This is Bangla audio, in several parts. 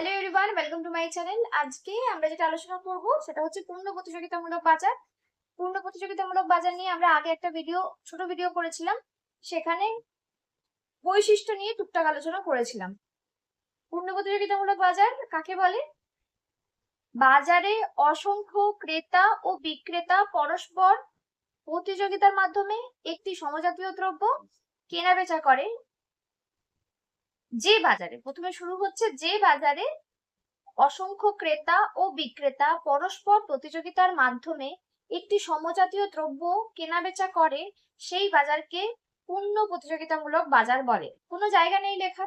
Hello everyone welcome to my channel আজকে আমরা যেটা আলোচনা করব সেটা হচ্ছে পূর্ণ প্রতিযোগিতামূলক বাজার। পূর্ণ প্রতিযোগিতামূলক বাজার নিয়ে আমরা আগে একটা ভিডিও ছোট ভিডিও করেছিলাম। সেখানে বৈশিষ্ট্য নিয়ে টুকটাক আলোচনা করেছিলাম। পূর্ণ প্রতিযোগিতামূলক বাজার কাকে বলে? বাজারে অসংখ্য ক্রেতা ও বিক্রেতা পরস্পর প্রতিযোগিতার মাধ্যমে একটি সমজাতীয় দ্রব্য কেনা বেচা করে। যে বাজারে প্রথমে শুরু হচ্ছে যে বাজারে অসংখ্য ক্রেতা ও বিক্রেতা পরস্পর প্রতিযোগিতার মাধ্যমে একটি সমজাতীয় দ্রব্য কেনাবেচা করে সেই বাজারকে পূর্ণ প্রতিযোগিতামূলক বাজার বলে। কোনো জায়গা নেই লেখা।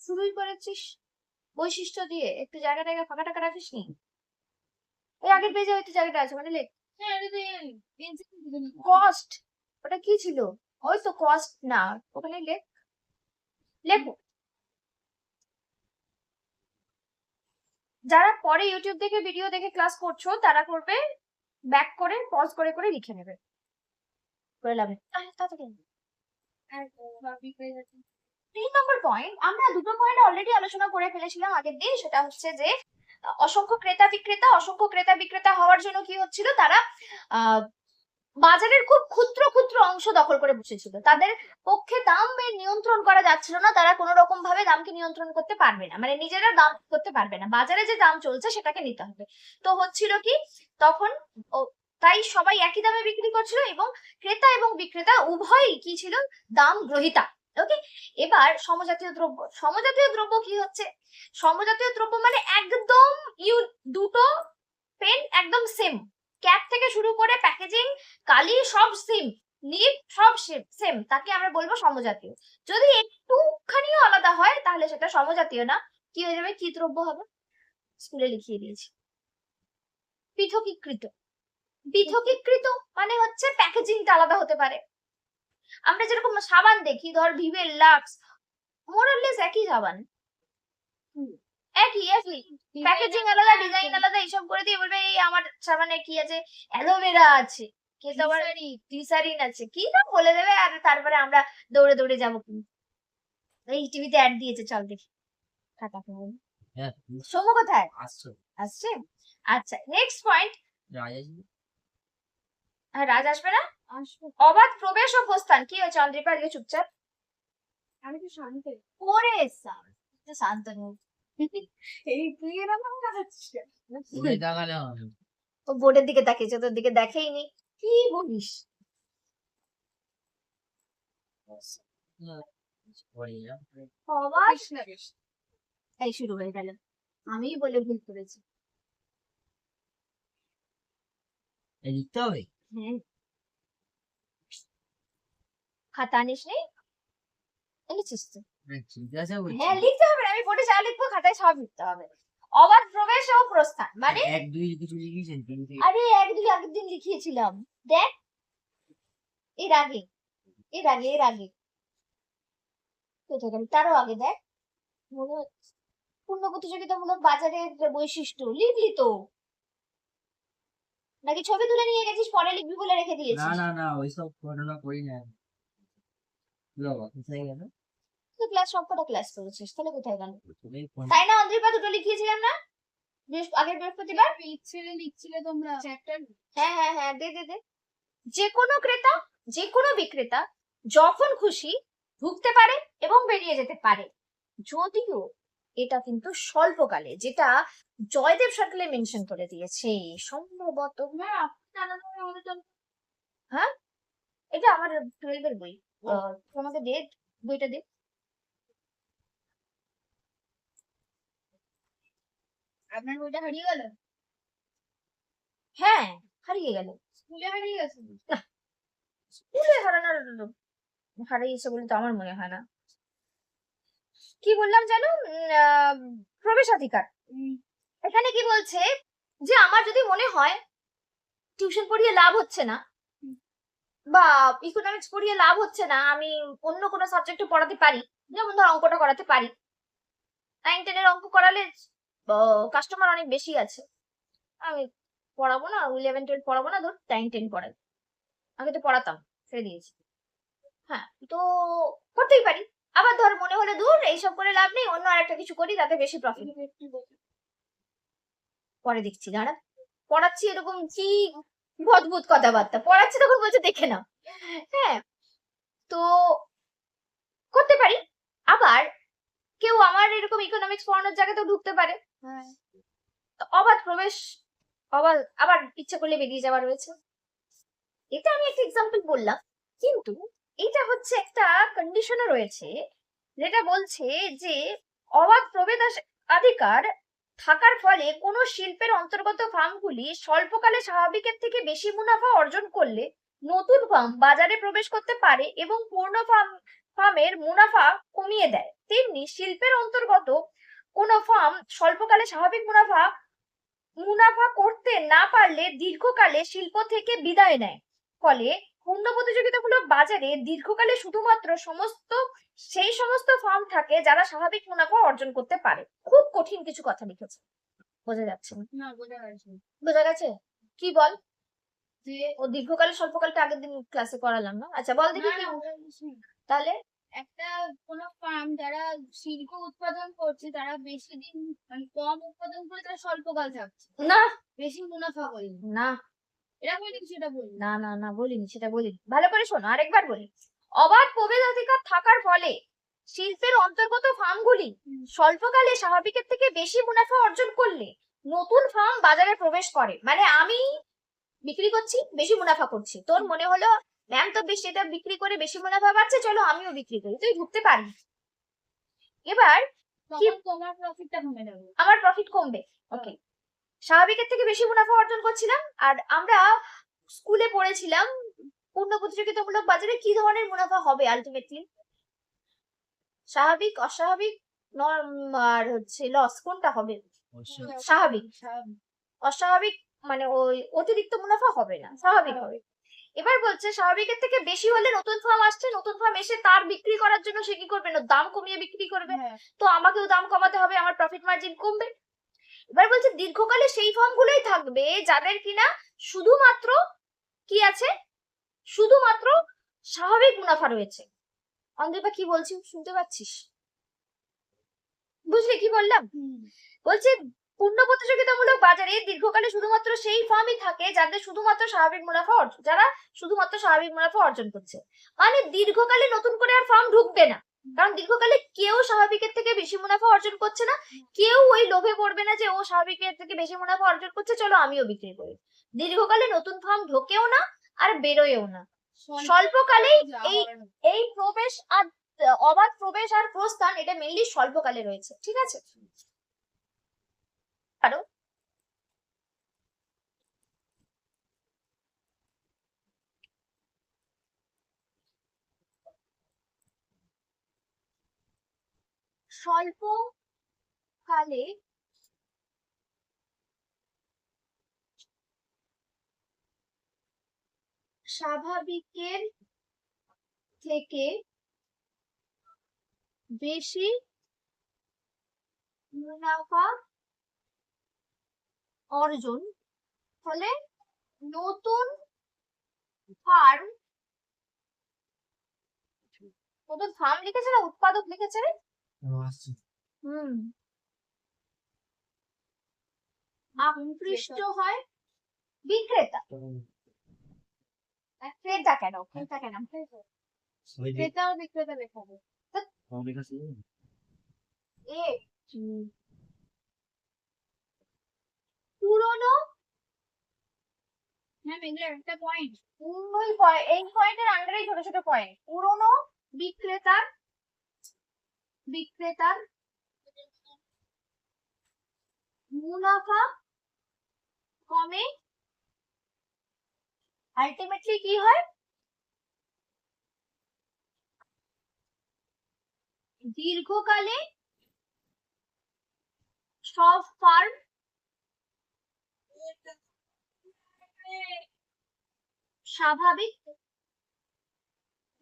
শুরুই করেছিস। বৈশিষ্ট্য দিয়ে। একটু জায়গা টায়গা ফাঁকা টাকা রাখিস নি? এই আগের পেজে হয়তো জায়গাটা আছে মানে লেখ। কস্ট ওটা কি ছিল? ওই তো কস্ট না ওখানে লেখ। লেখো। যারা পরে ইউটিউব দেখে ভিডিও দেখে ক্লাস করছ তারা করবে ব্যাক করে পজ করে করে লিখে নেবে। করে লাভ। তিন নম্বর পয়েন্ট আমরা দুটো পয়েন্ট অলরেডি আলোচনা করে ফেলেছিলাম আগের দিন সেটা হচ্ছে যে অসংখ্য ক্রেতা বিক্রেতা অসংখ্য ক্রেতা বিক্রেতা হওয়ার জন্য কি হচ্ছিল? তারা আহ বাজারের খুব ক্ষুদ্র ক্ষুদ্র অংশ দখল করে বসেছিল। তাদের পক্ষে দাম নিয়ন্ত্রণ করা যাচ্ছিল না, তারা কোনো রকম ভাবে দামকে নিয়ন্ত্রণ করতে পারবে না। মানে নিজেরা দাম করতে পারবে না। বাজারে যে দাম চলছে সেটাকে নিতে হবে। তো হচ্ছিল কি, তখন তাই সবাই একই দামে বিক্রি করছিল এবং ক্রেতা এবং বিক্রেতা উভয়ই কি ছিল? দাম গ্রহিতা। ওকে এবার সমজাতীয় দ্রব্য। সমজাতীয় দ্রব্য কি হচ্ছে? সমজাতীয় দ্রব্য মানে একদম ইউ, দুটো পেন একদম সেম ক্যাপ থেকে শুরু করে প্যাকেজিং কালি সব সেম লিপ সব সেম তাকে আমরা বলব সমজাতীয়। যদি একটুখানিও আলাদা হয়, তাহলে সেটা সমজাতীয় না। কি হয়ে যাবে? কি দ্রব্য হবে? স্কুলে লিখিয়ে দিয়েছি। পৃথকীকৃত। পৃথকীকৃত মানে হচ্ছে প্যাকেজিংটা আলাদা হতে পারে। আমরা যেরকম সাবান দেখি, ধর ভিভেল লাক্স মোরাললেস একই সাবান। একই একই। প্যাকেজিং আলাদা ডিজাইন আলাদা এইসব করে দিয়ে বলবে এই আমার সাবানে কি আছে? অ্যালোভেরা আছে। আবার গ্লিসারিন আছে। কি না বলে দেবে? আর তারপরে আমরা দৌড়ে দৌড়ে যাব কিনতে। এই টিভিতে অ্যাড দিয়েছে চল দেখি। খাতা। হ্যাঁ। কোথায়? আসছো। আসছে? আচ্ছা নেক্সট পয়েন্ট রাজা রাজ আসবে না? অবাধ প্রবেশ ও প্রস্থান। কি হয়েছে অন্দ্রিপা? আজকে চুপচাপ। আমি তো শান্ত। ওরে শান্ত নেই এই তুই এরকম দেখাচ্ছিস ও বোর্ডের দিকে তাকিয়েছে তোর দিকে দেখেই নি। কি বলিস। এই শুরু হয়ে গেল। আমি বলে ভুল করেছি। এই লিখতে হবে? হ্যাঁ। খাতা আনিস নেই এনেছিস তো? হ্যাঁ। হ্যাঁ লিখতে হবে আমি বোর্ডে যা লিখব খাতায় সব লিখতে হবে। অবাধ প্রবেশ ও প্রস্থান মানে? এক দুই কিছু লিখেছেন আরে এক দুই আগের দিন লিখিয়েছিলাম। দেখ। এর আগে এর আগে এর আগে। কোথায় গেল তারও আগে দেখ। মনে পূর্ণ প্রতিযোগিতামূলক বাজারের বৈশিষ্ট্য লিখলি তো। নাকি ছবি তুলে নিয়ে গেছিস পরে লিখবি বলে রেখে না দিয়েছিস? না না ওইসব ঘটনা করি না বাবা কোথায় গেল। তুই ক্লাস সবকটা ক্লাস করেছিস তাহলে কোথায় গেল তাই না অন্ধ্রিপা দুটো লিখিয়েছিলাম না? আগের বৃহস্পতিবার? লিখছিলে লিখছিলে তোমরা। চ্যাপ্টার হ্যাঁ হ্যাঁ হ্যাঁ দে দে দে। যে কোনো ক্রেতা যে কোনো বিক্রেতা যখন খুশি ঢুকতে পারে এবং বেরিয়ে যেতে পারে। যদিও এটা কিন্তু স্বল্পকালে যেটা জয়দেব সার্কেলে মেনশন করে দিয়েছে সম্ভবত। আমাদের এটা আমার টুয়েলভের বই। আহ, তোমাকে দে বইটা দে। আপনার বইটা হারিয়ে গেল? হ্যাঁ হারিয়ে গেল। স্কুলে হারিয়ে গেছে স্কুলে হারানোর হারিয়েছে বলে তো আমার মনে হয় না। কি বললাম জানো? প্রবেশাধিকার। এখানে কি বলছে? যে আমার যদি মনে হয় টিউশন পড়িয়ে লাভ হচ্ছে না বা ইকোনমিক্স পড়িয়ে লাভ হচ্ছে না আমি অন্য কোনো সাবজেক্টে পড়াতে পারি যেমন ধর অঙ্কটা করাতে পারি। নাইন টেনের অঙ্ক করালে কাস্টমার অনেক বেশি আছে। আমি পড়াবো না ইলেভেন টুয়েলভ পড়াবো না, ধর নাইন টেন পড়াই। আগে তো পড়াতাম, ছেড়ে দিয়েছি। হ্যাঁ তো করতেই পারি। আবার ধর মনে হলে দূর, এইসব করে লাভ নেই, অন্য আর একটা কিছু করি, তাতে বেশি প্রফিট পরে দেখছি, দাঁড়া। পড়াচ্ছি এরকম কি অদ্ভুত কথাবার্তা। পড়াচ্ছি তখন বলছে, দেখে নাও। হ্যাঁ তো করতে পারি। আবার কেউ আমার এরকম ইকোনমিক্স পড়ানোর জায়গাতেও ঢুকতে পারে। অবাধ প্রবেশ, অবাধ, আবার করলে বেরিয়ে রয়েছে। এটা আমি একটা এক্সাম্পল বললাম, কিন্তু এটা হচ্ছে একটা কন্ডিশনও রয়েছে, যেটা বলছে যে অবাধ প্রবেশাধিকার থাকার ফলে কোনো শিল্পের অন্তর্গত ফার্মগুলি স্বল্পকালে স্বাভাবিকের থেকে বেশি মুনাফা অর্জন করলে নতুন ফার্ম বাজারে প্রবেশ করতে পারে এবং পূর্ণ ফার্ম ফার্মের মুনাফা কমিয়ে দেয়। তেমনি শিল্পের অন্তর্গত কোনো ফার্ম স্বল্পকালে স্বাভাবিক মুনাফা মুনাফা করতে না পারলে দীর্ঘকালে শিল্প থেকে বিদায় নেয়। ফলে পূর্ণ প্রতিযোগিতামূলক বাজারে দীর্ঘকালে শুধুমাত্র সমস্ত সেই সমস্ত ফার্ম থাকে যারা স্বাভাবিক মুনাফা অর্জন করতে পারে। খুব কঠিন কিছু কথা লিখেছে। বোঝা যাচ্ছে? না বোঝা গেছে। বোঝা গেছে? কি বল? যে ও দীর্ঘকালে স্বল্পকালটা আগের দিন ক্লাসে করালাম না। আচ্ছা বল দেখি। তাহলে একটা কোনো ফার্ম যারা শিল্প উৎপাদন করছে তারা বেশি দিন মানে কম উৎপাদন করে তারা স্বল্পকাল থাকছে। না। বেশি মুনাফা করে না। এরকম কিছু সেটা বলি না না না বলিনি সেটা বলিনি। ভালো করে শোনো আরেকবার বলি। অবাধ প্রবেশাধিকার থাকার ফলে শিল্পের অন্তর্গত ফার্মগুলি স্বল্পকালে স্বাভাবিকের থেকে বেশি মুনাফা অর্জন করলে নতুন ফার্ম বাজারে প্রবেশ করে। মানে আমি বিক্রি করছি বেশি মুনাফা করছি। তোর মনে হলো ম্যাম তো বেশি এটা বিক্রি করে বেশি মুনাফা পাচ্ছে চলো আমিও বিক্রি করি তুই ঢুকতে পারবি এবার তোমার প্রফিটটা কমে যাবে। আমার প্রফিট কমবে ওকে স্বাভাবিকের থেকে বেশি মুনাফা অর্জন করছিলাম আর আমরা স্কুলে পড়েছিলাম পূর্ণ প্রতিযোগিতামূলক বাজারে কি ধরনের মুনাফা হবে আলটিমেটলি স্বাভাবিক অস্বাভাবিক নর- আর হচ্ছে লস কোনটা হবে? স্বাভাবিক। স্বাভাবিক। অস্বাভাবিক মানে ওই অতিরিক্ত মুনাফা হবে না স্বাভাবিক হবে। এবার বলছে স্বাভাবিকের থেকে বেশি হলে নতুন ফার্ম আসছে নতুন ফার্ম এসে তার বিক্রি করার জন্য সে কি করবে? না দাম কমিয়ে বিক্রি করবে। হ্যাঁ। তো আমাকেও দাম কমাতে হবে আমার প্রফিট মার্জিন কমবে। এবার বলছে দীর্ঘকালে সেই ফার্মগুলোই থাকবে যাদের কিনা শুধুমাত্র কি আছে? শুধুমাত্র স্বাভাবিক মুনাফা রয়েছে। অন্ধেপা কি বলছি? শুনতে পাচ্ছিস? বুঝলি কি বললাম? বলছে পূর্ণ প্রতিযোগিতামূলক বাজারে দীর্ঘকালে শুধুমাত্র সেই ফার্মই থাকে যাদের শুধুমাত্র স্বাভাবিক মুনাফা অর্জন যারা শুধুমাত্র স্বাভাবিক মুনাফা অর্জন করছে। মানে দীর্ঘকালে নতুন করে আর ফার্ম ঢুকবে না। কারণ দীর্ঘকালে কেউ স্বাভাবিকের থেকে বেশি মুনাফা অর্জন করছে না। কেউ ওই লোভে পড়বে না যে ও স্বাভাবিকের থেকে বেশি মুনাফা অর্জন করছে, চলো আমিও বিক্রি করি। দীর্ঘকালে নতুন ফার্ম ঢোকেও না আর বেরোয়ও না। স্বল্পকালেই এই এই প্রবেশ আর অবাধ প্রবেশ আর প্রস্থান এটা মেনলি স্বল্পকালে রয়েছে। ঠিক আছে? আরও স্বল্প কালে স্বাভাবিকের থেকে বেশি মুনাফা অর্জন ফলে নতুন ফার্ম নতুন ফার্ম লিখেছে না উৎপাদক লিখেছে? রে হুম। আকৃষ্ট হয় বিক্রেতা। ক্রেতা কেন? ক্রেতা কেন? ক্রেতা ও বিক্রেতা লেখা হবে এ পুরনো? হ্যাঁ এগুলো একটা পয়েন্ট ওই এই পয়েন্টের আন্ডারে ছোট ছোট পয়েন্ট পুরনো বিক্রেতার বিক্রেতার মুনাফা কমে? আলটিমেটলি কি হয়? দীর্ঘকালে সব ফার্ম স্বাভাবিক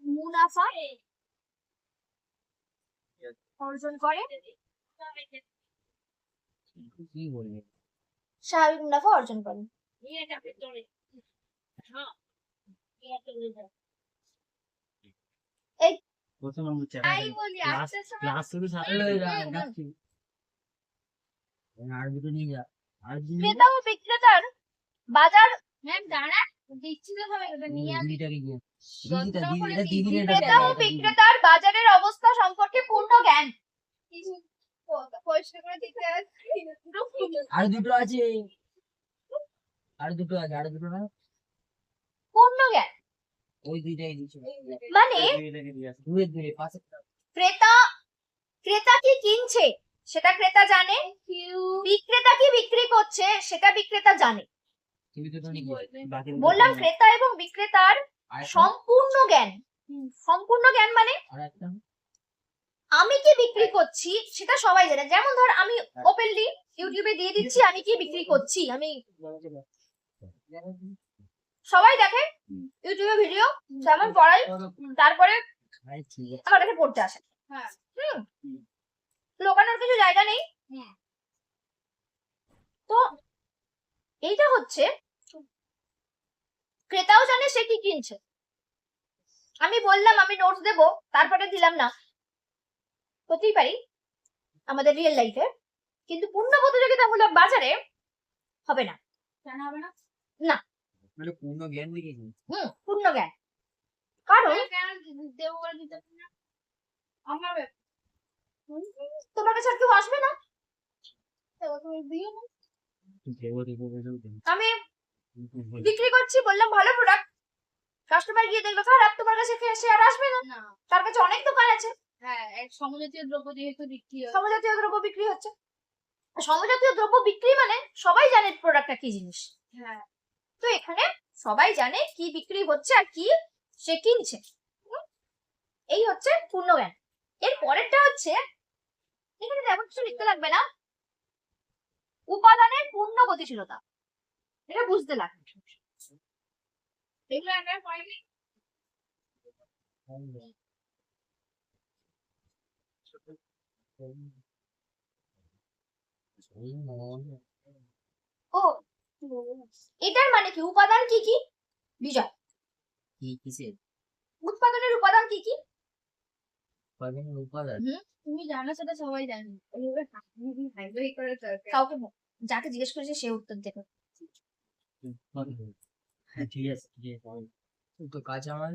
মুনাফা অর্জন করে। স্বাভাবিক মুনাফা অর্জন করে। হয়ে হুম, যায় হুম। যাচ্ছি। আর দুটো নিয়ে যা। ক্রেতা ও বিক্রেতার? বাজার? ম্যাম দাঁড়া দিচ্ছি তো সবাই ওটা নিয়ে আসি। দিদিটাকে গিয়ে? যত্ন দিদিটা করে দিদিটা দিদি দিদিটা ক্রেতা ও বিক্রেতার? বাজারের অবস্থা সম্পর্কে পূর্ণ জ্ঞান। আর দুটো আছে। আর দুটো আছে আর দুটো না? পূর্ণ জ্ঞান। ওই দুইটাই দিচ্ছে। মানে ক্রেতা ক্রেতা কি কিনছে। সেটা ক্রেতা জানে। বিক্রেতা কি বিক্রি করছে সেটা বিক্রেতা জানে। বললাম ক্রেতা এবং বিক্রেতার সম্পূর্ণ জ্ঞান। সম্পূর্ণ জ্ঞান মানে আমি কি বিক্রি করছি সেটা সবাই জানে। যেমন ধর আমি ওপেনলি ইউটিউবে দিয়ে দিচ্ছি আমি কি বিক্রি করছি? আমি সবাই দেখে? ইউটিউবে ভিডিও যেমন পড়াই তারপরে আমার কাছে পড়তে আসে। হ্যাঁ। হুম। লোকানোর কিছু জায়গা নেই? তো এইটা হচ্ছে ক্রেতাও জানে সে কি কিনছে। আমি বললাম আমি নোটস দেব তারপরে দিলাম না। হতেই পারি আমাদের রিয়েল লাইফে কিন্তু পূর্ণ প্রতিযোগিতামূলক বাজারে হবে না। জানা হবে না? মানে পূর্ণ জ্ঞান দিয়েছি হুম পূর্ণ জ্ঞান। কারণ কেন দেবো বলে দিতে পারি না? আমার তোমার কাছে আর কেউ আসবে না? আমি বিক্রি করছি বললাম ভালো প্রোডাক্ট কাস্টমার গিয়ে দেখল খারাপ তোমার কাছে সে আর আসবে না? না। তার কাছে অনেক দোকান আছে। হ্যাঁ সমজাতীয় দ্রব্য যেহেতু বিক্রি সমজাতীয় দ্রব্য বিক্রি হচ্ছে। সমজাতীয় দ্রব্য বিক্রি মানে সবাই জানে প্রোডাক্টটা কি জিনিস। হ্যাঁ। তো এখানে সবাই জানে কি বিক্রি হচ্ছে আর কি সে কিনছে। এই হচ্ছে পূর্ণ জ্ঞান এর পরেরটা হচ্ছে এখানে তেমন কিছু লিখতে লাগবে না। উপাদানের পূর্ণ গতিশীলতা। এটা বুঝতে লাগবে। এগুলো ও এটার মানে কি? উপাদান কি কি? বিজয়। কি কিসের? উৎপাদনের উপাদান কি কি? উপাদান উপাদান তুমি জানো সেটা সবাই জানে। করে কাউকে যাকে জিজ্ঞেস করেছে সে উত্তর দেবে। হ্যাঁ ঠিক আছে ঠিক আছে তো কাঁচা মাল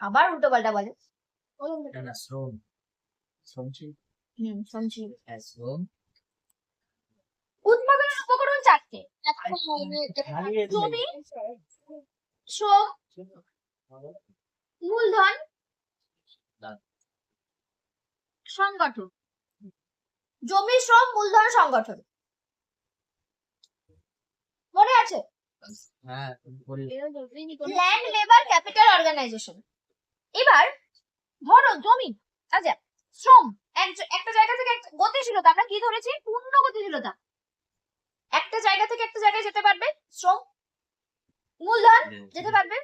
আবার উল্টো পাল্টা বলে না শ্রম হুম হ্যাঁ শ্রম উৎপাদনের উপকরণ চারটে। জমি। শ্রম মূলধন। সংগঠন। জমি শ্রম মূলধন সংগঠন। মনে আছে? হ্যাঁ ল্যান্ড লেবার ক্যাপিটাল অর্গানাইজেশন এবার ধরো জমি আচ্ছা শ্রম একটা জায়গা থেকে একটা গতিশীলতা আমরা কি ধরেছি? পূর্ণ গতিশীলতা। একটা জায়গা থেকে একটা জায়গায় যেতে পারবে শ্রম মূলধন যেতে পারবে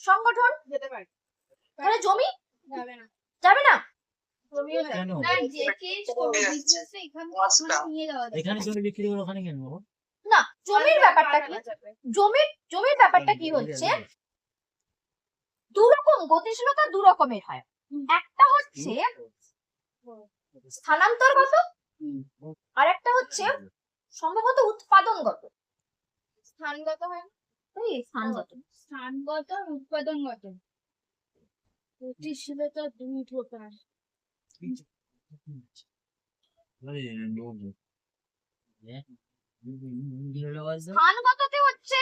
সংগঠন যেতে পারে তাহলে জমি যাবে না। যাবে না? এখান থেকে নিয়ে যাওয়া যাবে এখানে জমি বিক্রি করে ওখানে কেন না জমির ব্যাপারটা কি? জমির জমির ব্যাপারটা কি হচ্ছে? দু রকম গতিশীলতা দু রকমের হয় একটা হচ্ছে স্থানান্তরগত আর একটা হচ্ছে সম্ভবত উৎপাদনগত। স্থানগত হয় স্থানগত। স্থানগত উৎপাদনগত। গতিশীলতা দুই প্রকার। স্থানগততে হচ্ছে?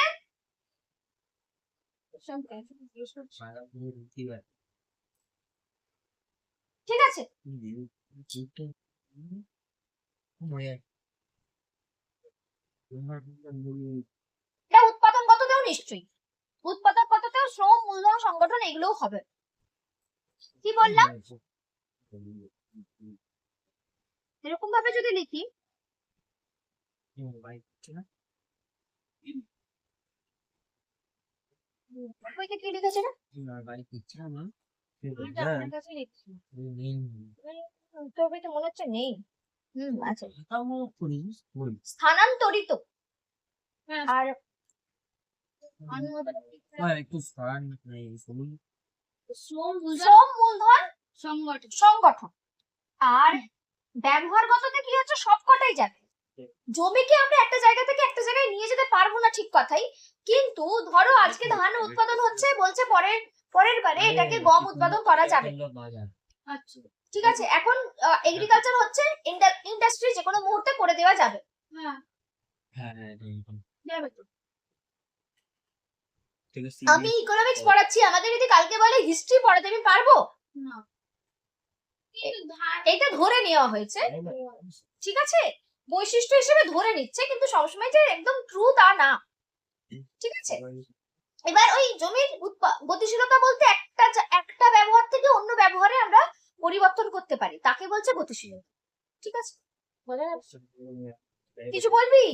ঠিক আছে। এটা উৎপাদনগততেও নিশ্চয়ই। উৎপাদনগততেও শ্রম মূলধন সংগঠন এগুলোও হবে। কি বললাম? এরকম ভাবে যদি লিখি। বইতে কি লিখেছে না? বাড়ি কিচ্ছু না এটা আপনার কাছে লিখছি। তোর বইতে মনে হচ্ছে নেই। হুম করিস স্থানান্তরিত। হ্যাঁ। আর একটু মূলধন শ্রম মূলধন। সংগঠন সংগঠন। আর ব্যবহারগততে কি হচ্ছে? সবকটাই যাবে। জমিকে আমরা একটা জায়গা থেকে একটা জায়গায় নিয়ে যেতে পারব না ঠিক কথাই। কিন্তু ধরো আজকে ধান উৎপাদন হচ্ছে বলছে পরের পরের বারে এটাকে গম উৎপাদন করা যাবে। আচ্ছা ঠিক আছে। এখন এগ্রিকালচার হচ্ছে ইন্ডাস্ট্রি যে কোনো মুহূর্তে করে দেওয়া যাবে। হ্যাঁ। হ্যাঁ হ্যাঁ আমি ইকোনমিক্স পড়াচ্ছি আমাদের যদি কালকে বলে হিস্ট্রি পড়াতে আমি পারব? না। এটা ধরে নেওয়া হয়েছে। ঠিক আছে? বৈশিষ্ট্য হিসেবে ধরে নিচ্ছে কিন্তু সবসময় যে একদম ট্রু তা না। ঠিক আছে? এবার ওই জমির গতিশীলতা বলতে একটা একটা ব্যবহার থেকে অন্য ব্যবহারে আমরা পরিবর্তন করতে পারি। তাকে বলছে গতিশীলতা। ঠিক আছে? কিছু বলবি?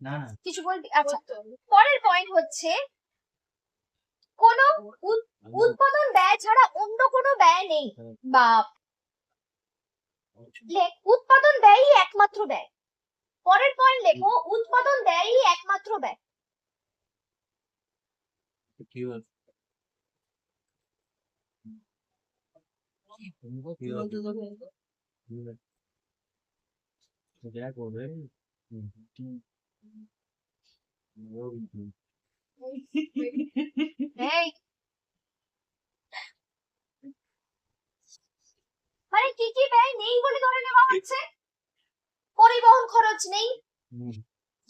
না না। কিছু বলবি? আচ্ছা। পরের পয়েন্ট হচ্ছে কোন উৎপাদন ব্যয় ছাড়া অন্য কোনো ব্যয় নেই। বা লেখ উৎপাদন ব্যয়ই একমাত্র ব্যয়। পরের পয়েন্ট লেখো উৎপাদন ব্যয়ই একমাত্র ব্যয়। মানে কি কি ব্যয় নেই হচ্ছে? পরিবহন খরচ নেই।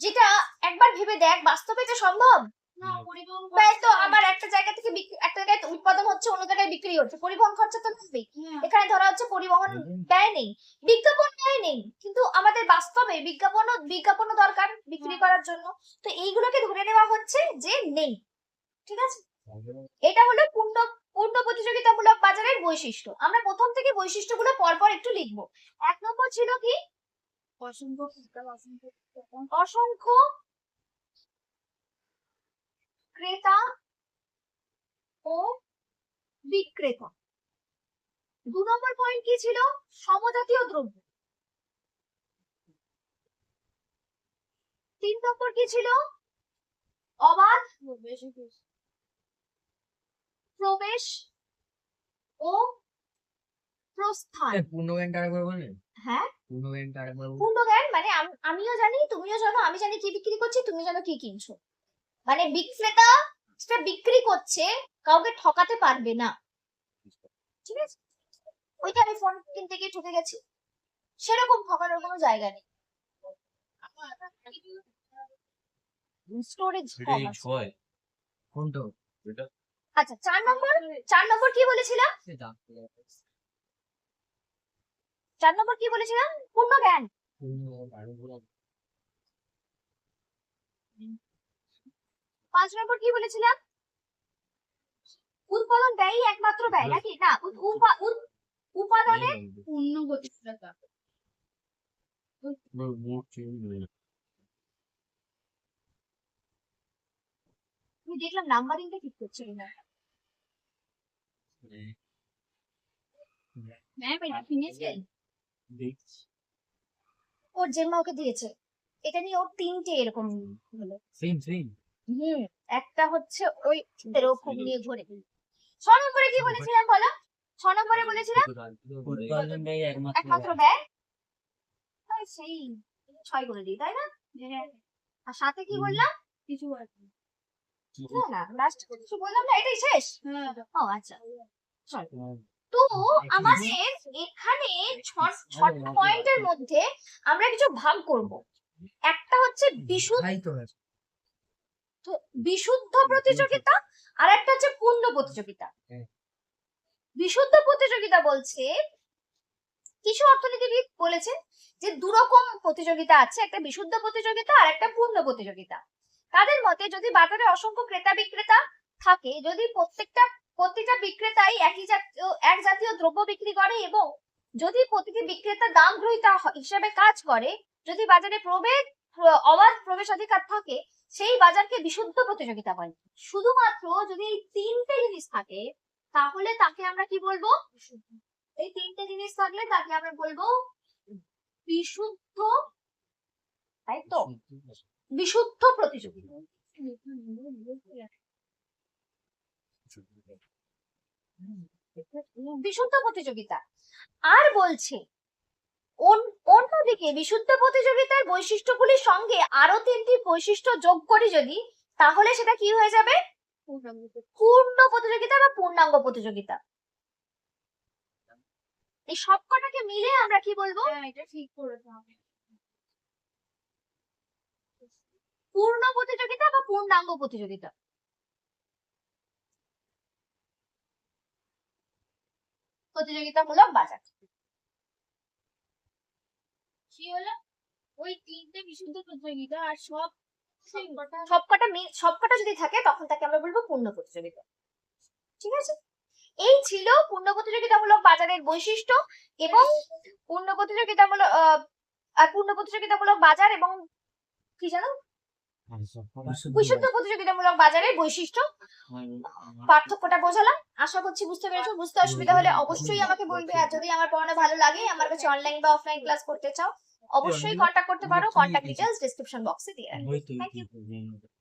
যেটা একবার ভেবে দেখ বাস্তবে যে সম্ভব? না পরিবহন ব্যয় তো আবার একটা জায়গা থেকে একটা জায়গায় উৎপাদন হচ্ছে অন্য জায়গায় বিক্রি হচ্ছে। পরিবহন খরচা তো লাগবেই হ্যাঁ, এখানে ধরা হচ্ছে পরিবহন ব্যয় নেই। বিজ্ঞাপন ব্যয় নেই। কিন্তু আমাদের বাস্তবে বিজ্ঞাপনও বিজ্ঞাপনও দরকার বিক্রি হ্যাঁ। করার জন্য। তো এইগুলোকে ধরে নেওয়া হচ্ছে যে নেই। ঠিক আছে? এটা হলো পূর্ণ পূর্ণ প্রতিযোগিতামূলক বাজারের বৈশিষ্ট্য। আমরা প্রথম থেকে বৈশিষ্ট্যগুলো পরপর একটু লিখব। এক নম্বর ছিল কি? অসংখ্য ক্রেতা, ও বিক্রেতা। দু নম্বর পয়েন্ট কি ছিল? সমজাতীয় দ্রব্য। তিন নম্বর কি ছিল? অবাধ। প্রবেশ ও প্রস্থান। পূর্ণজ্ঞানটা আরেকবার বলেন হ্যাঁ? পূর্ণজ্ঞানটা আরেকবার বলেন মানে আমিও জানি তুমিও জানো আমি জানি কি বিক্রি করছি তুমি জানো কি কিনছো। মানে বিক্রেতা সেটা বিক্রি করছে কাউকে ঠকাতে পারবে না। ঠিক আছে? ওইটা আমি ফোন কিনতে গিয়ে ঠকে গেছি। সেরকম ঠকানোর কোনো জায়গা নেই। স্টোরেজ কোনটা? আচ্ছা চার নম্বর? চার নম্বর কি বলেছিলাম চার নম্বর কি বলেছিলাম পূর্ণ জ্ঞান। পাঁচ নম্বর কি বলেছিলাম উৎপাদন ব্যয়ই একমাত্র ব্যয় নাকি? না উৎ- উপা- উৎ- উপাদানে পূর্ণ গতিশীলতা। দেখলাম নাম্বারিংটা ঠিক করছে না ওর জেম্মা ওকে দিয়েছে। এটা নিয়ে ওর তিনটে এরকম হলো। সেম সেম হুম একটা হচ্ছে ওই এরকম নিয়ে ঘুরে। ছ নম্বরে কি বলেছিলাম বলো? ছ নম্বরে বলেছিলাম? একমাত্র ওই সেই ছয় করে দিই তাই না? আর সাথে কি বললাম? কিছু না না লাস্ট কিছু বললাম না এটাই শেষ? ও আচ্ছা। তো আমাদের এখানে ছ- পয়েন্টের মধ্যে আমরা কিছু ভাগ করব। একটা হচ্ছে বিশুদ্ধ বিশুদ্ধ প্রতিযোগিতা আর একটা হচ্ছে পূর্ণ প্রতিযোগিতা। হ্যাঁ। বিশুদ্ধ প্রতিযোগিতা বলছে কিছু অর্থনীতিবিদ বলেছেন যে দুরকম প্রতিযোগিতা আছে একটা বিশুদ্ধ প্রতিযোগিতা আর একটা পূর্ণ প্রতিযোগিতা। তাদের মতে যদি বাজারে অসংখ্য ক্রেতা বিক্রেতা থাকে, যদি প্রত্যেকটা, প্রতিটা বিক্রেতাই একই জাতীয়, এক জাতীয় দ্রব্য বিক্রি করে এবং যদি প্রতিটি বিক্রেতা দাম গ্রহীতা হিসেবে কাজ করে, যদি বাজারে প্রবেশ, প্র- অবাধ প্রবেশাধিকার থাকে, সেই বাজারকে বিশুদ্ধ প্রতিযোগিতা বলে। শুধুমাত্র যদি এই তিনটে জিনিস থাকে, তাহলে তাকে আমরা কি বলব? এই তিনটে জিনিস থাকলে তাকে আমরা বলব বিশুদ্ধ তাই বিশুদ্ধ প্রতিযোগিতা বিশুদ্ধ প্রতিযোগিতা। আর বলছে অন্যদিকে বিশুদ্ধ প্রতিযোগিতার বৈশিষ্ট্যগুলির সঙ্গে আরও তিনটি বৈশিষ্ট্য যোগ করি যদি তাহলে সেটা কি হয়ে যাবে? পূর্ণ প্রতিযোগিতা বা পূর্ণাঙ্গ প্রতিযোগিতা। এই সবকটাকে মিলে আমরা কি বলব? হ্যাঁ এটা ঠিক করেছ আমি পূর্ণ প্রতিযোগিতা বা পূর্ণাঙ্গ প্রতিযোগিতা? প্রতিযোগিতামূলক বাজার। কি হলো? ওই তিনটে বিশুদ্ধ প্রতিযোগিতা আর সব সবকটা সবকটা যদি থাকে তখন তাকে আমরা বলব পূর্ণ প্রতিযোগিতা। ঠিক আছে? এই ছিল পূর্ণ প্রতিযোগিতামূলক বাজারের বৈশিষ্ট্য এবং পূর্ণ প্রতিযোগিতামূলক পূর্ণ প্রতিযোগিতামূলক বাজার এবং কি জানো? বিশুদ্ধ প্রতিযোগিতামূলক বাজারের বৈশিষ্ট্য। পার্থক্যটা বোঝালাম। আশা করছি বুঝতে পেরেছ। বুঝতে অসুবিধা হলে অবশ্যই আমাকে বলবে। আর যদি আমার পড়ানো ভালো লাগে আমার কাছে অনলাইন বা অফলাইন ক্লাস করতে চাও অবশ্যই কন্ট্যাক্ট করতে পারো। কন্ট্যাক্ট ডিটেলস ডেসক্রিপশন বক্সে দিয়ে রাখব। you. you.